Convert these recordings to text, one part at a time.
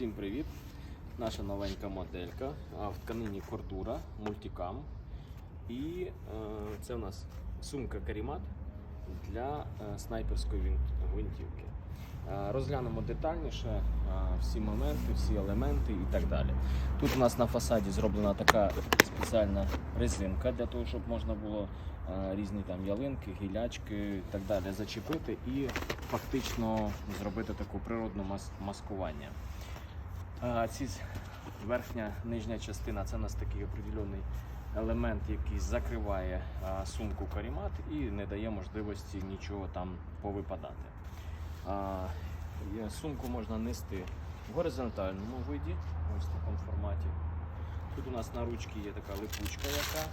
Всім привіт! Наша новенька моделька в тканині Кордура Multicam. І е, це у нас сумка Карімат для е, снайперської гвинт- гвинтівки. Е, розглянемо детальніше е, всі моменти, всі елементи і так далі. Тут у нас на фасаді зроблена така спеціальна резинка для того, щоб можна було е, різні там ялинки, гілячки і так далі зачепити і фактично зробити таку природну мас- маскування. Ці верхня нижня частина це у нас такий определений елемент, який закриває сумку карімат і не дає можливості нічого там повипадати. Сумку можна нести в горизонтальному виді, ось в такому форматі. Тут у нас на ручці є така липучка, яка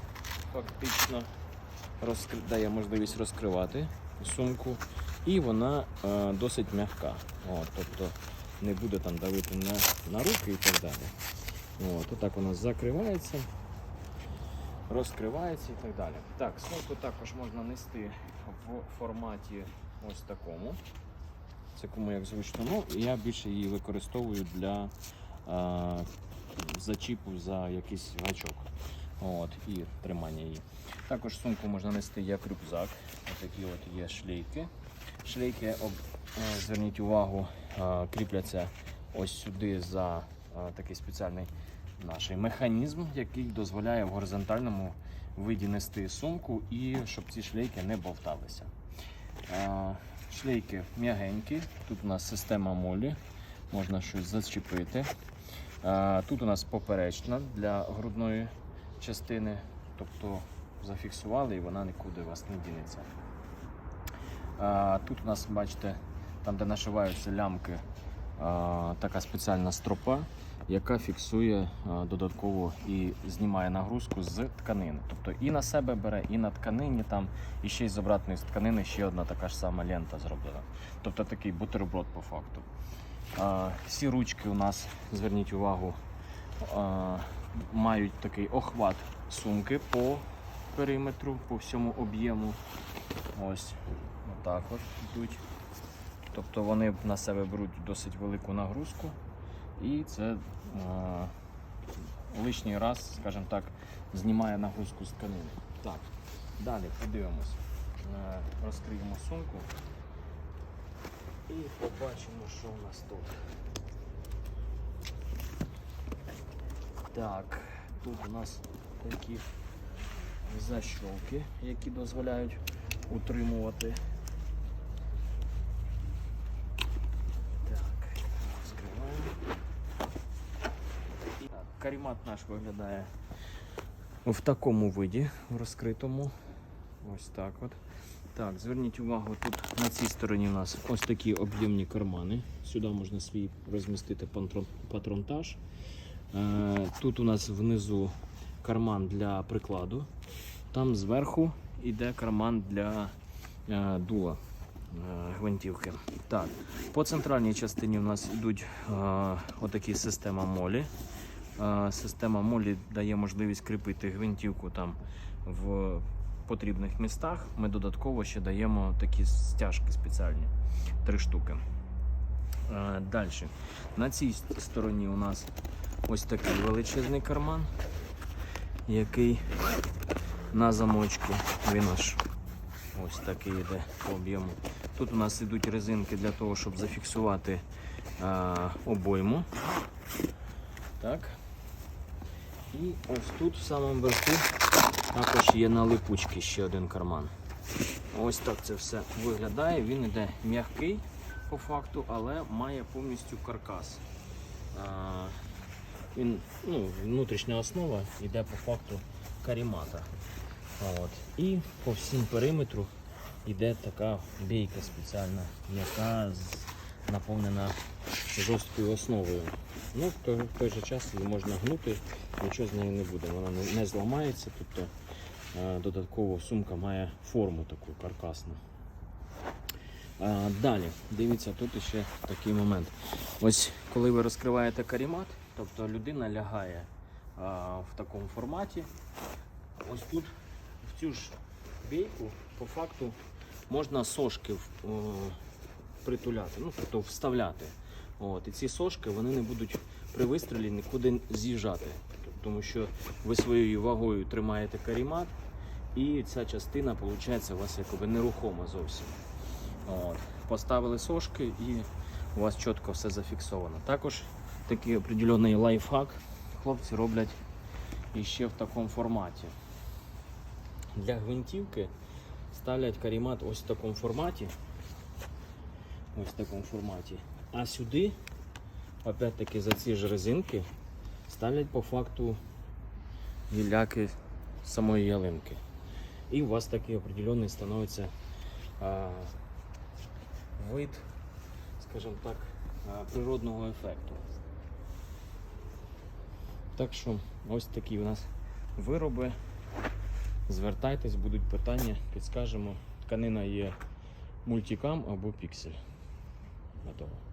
фактично розкри... дає можливість розкривати сумку. І вона досить м'яка. От, тобто не буде там давити на, на руки і так далі. От, отак вона закривається, розкривається і так далі. Так, сумку також можна нести в форматі ось такому. Це кому як зручно. Ну, я більше її використовую для а, зачіпу за якийсь гачок. От, і тримання її. Також сумку можна нести як рюкзак. Ось такі от є шлейки. Шлейки, об- зверніть увагу, кріпляться ось сюди за е, такий спеціальний наш механізм, який дозволяє в горизонтальному виді нести сумку і щоб ці шлейки не бовталися. Е, Шлейки м'ягенькі, тут у нас система молі, можна щось зачепити. Е, Тут у нас поперечна для грудної частини, тобто зафіксували і вона нікуди у вас не дінеться. Тут у нас, бачите, там, де нашиваються лямки, така спеціальна стропа, яка фіксує додатково і знімає нагрузку з тканини. Тобто і на себе бере, і на тканині там, і ще й з обратної тканини ще одна така ж сама лента зроблена. Тобто такий бутерброд по факту. Всі ручки у нас, зверніть увагу, мають такий охват сумки по периметру, по всьому об'єму. Ось отак от йдуть. Тобто вони на себе беруть досить велику нагрузку і це е, лишній раз, скажімо так, знімає нагрузку з тканини. Так, далі подивимось. Е, розкриємо сумку і побачимо, що у нас тут. Так, тут у нас такі защолки, які дозволяють утримувати. Так, розкриваємо. Так, карімат наш виглядає в такому виді, в розкритому. Ось так от. Так, зверніть увагу, тут на цій стороні у нас ось такі об'ємні кармани. Сюди можна свій розмістити патронтаж. Е, Тут у нас внизу карман для прикладу. Там зверху йде карман для е, дула е, гвинтівки. Так, по центральній частині у нас йдуть отакі система молі. Е, система молі дає можливість кріпити гвинтівку там в потрібних містах. Ми додатково ще даємо такі стяжки спеціальні, три штуки. Е, Далі. На цій стороні у нас ось такий величезний карман, який на замочку. Він аж ось такий йде по об'єму. Тут у нас йдуть резинки для того, щоб зафіксувати е, обойму. Так. І ось тут в самому верху також є на липучки ще один карман. Ось так це все виглядає. Він йде м'який по факту, але має повністю каркас. Він, ну, внутрішня основа йде по факту карімата. От. І по всім периметру йде така бійка спеціальна, яка наповнена жорсткою основою. Ну, в той, в той же час її можна гнути, нічого з нею не буде. Вона не, не зламається, тобто е, додатково сумка має форму таку каркасну. А, далі, дивіться, тут ще такий момент. Ось коли ви розкриваєте карімат, тобто людина лягає а, в такому форматі. Ось тут в цю ж бійку по факту можна сошки в- о, притуляти, ну тобто вставляти. От, і ці сошки вони не будуть при вистрілі нікуди з'їжджати. Тому що ви своєю вагою тримаєте карімат, і ця частина, виходить, у вас якоби нерухома зовсім. От. Поставили сошки і у вас чітко все зафіксовано. Також такий определений лайфхак хлопці роблять іще в такому форматі. Для гвинтівки ставлять карімат ось в такому форматі. Ось в такому форматі. А сюди, опять-таки, за ці ж резинки ставлять по факту гілляки самої ялинки. І у вас такий определенний становиться а, вид, скажімо так, природного ефекту. Так що ось такі у нас вироби. Звертайтесь, будуть питання, підскажемо. Тканина є мультикам або піксель. Готово.